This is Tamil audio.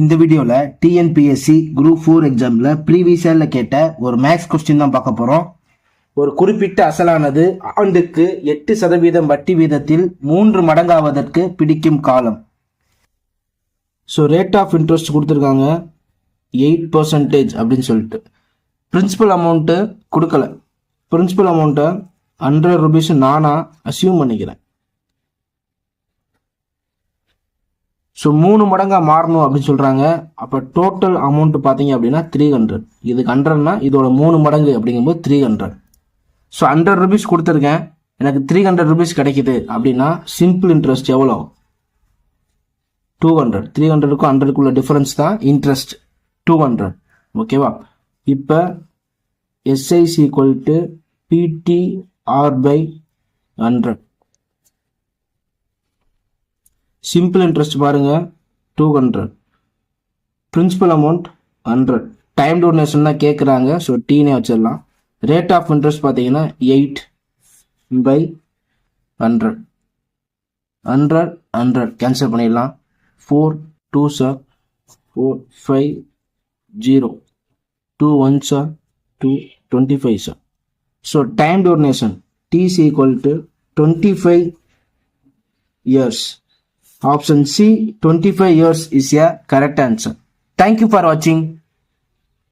இந்த வீடியோவில் டிஎன்பிஎஸ்சி குரூப் ஃபோர் எக்ஸாமில் ப்ரீவியஸ் இயரில் கேட்ட ஒரு மேக்ஸ் கொஸ்டின் தான் பார்க்க போகிறோம் ஒரு குறிப்பிட்ட அசலானது ஆண்டுக்கு எட்டு சதவீதம் வட்டி வீதத்தில் மூன்று மடங்காவதற்கு பிடிக்கும் காலம். ஸோ ரேட் ஆஃப் இன்ட்ரெஸ்ட் கொடுத்துருக்காங்க. எயிட் பர்சன்டேஜ் அப்படின்னு சொல்லிட்டு. பிரின்சிபல் அமௌண்ட்டு கொடுக்கல. பிரின்சிபல் அமௌண்ட்டை ஹண்ட்ரட் ருபீஸ் நானாக அசியூம் பண்ணிக்கிறேன். ஸோ மூணு மடங்காக மாறணும் அப்படின்னு சொல்கிறாங்க அப்போ டோட்டல் அமௌண்ட் பார்த்தீங்க அப்படின்னா த்ரீ ஹண்ட்ரட் இதுக்கு ஹண்ட்ரட்னா இதோட மூணு மடங்கு அப்படிங்கும்போது three hundred so hundred rupees கொடுத்துருக்கேன். எனக்கு த்ரீ ஹண்ட்ரட் ருபீஸ் கிடைக்குது அப்படின்னா சிம்பிள் இன்ட்ரெஸ்ட் எவ்வளோ டூ ஹண்ட்ரட் த்ரீ ஹண்ட்ரடுக்கும் ஹண்ட்ரடுக்குள்ள டிஃபரன்ஸ் தான் இன்ட்ரெஸ்ட் டூ ஹண்ட்ரட் ஓகேவா இப்போ SIC equal to PTR by hundred simple interest பாருங்கள் two hundred principal amount hundred time donation தான் கேட்குறாங்க ஸோ டீனே வச்சிடலாம். ரேட் ஆஃப் இன்ட்ரெஸ்ட் பார்த்தீங்கன்னா eight by hundred hundred hundred cancel பண்ணிடலாம். Four two sir four five zero two one sir two twenty five sir so time donation this equal to twenty five years Option C 25 years is a correct answer. Thank you for watching.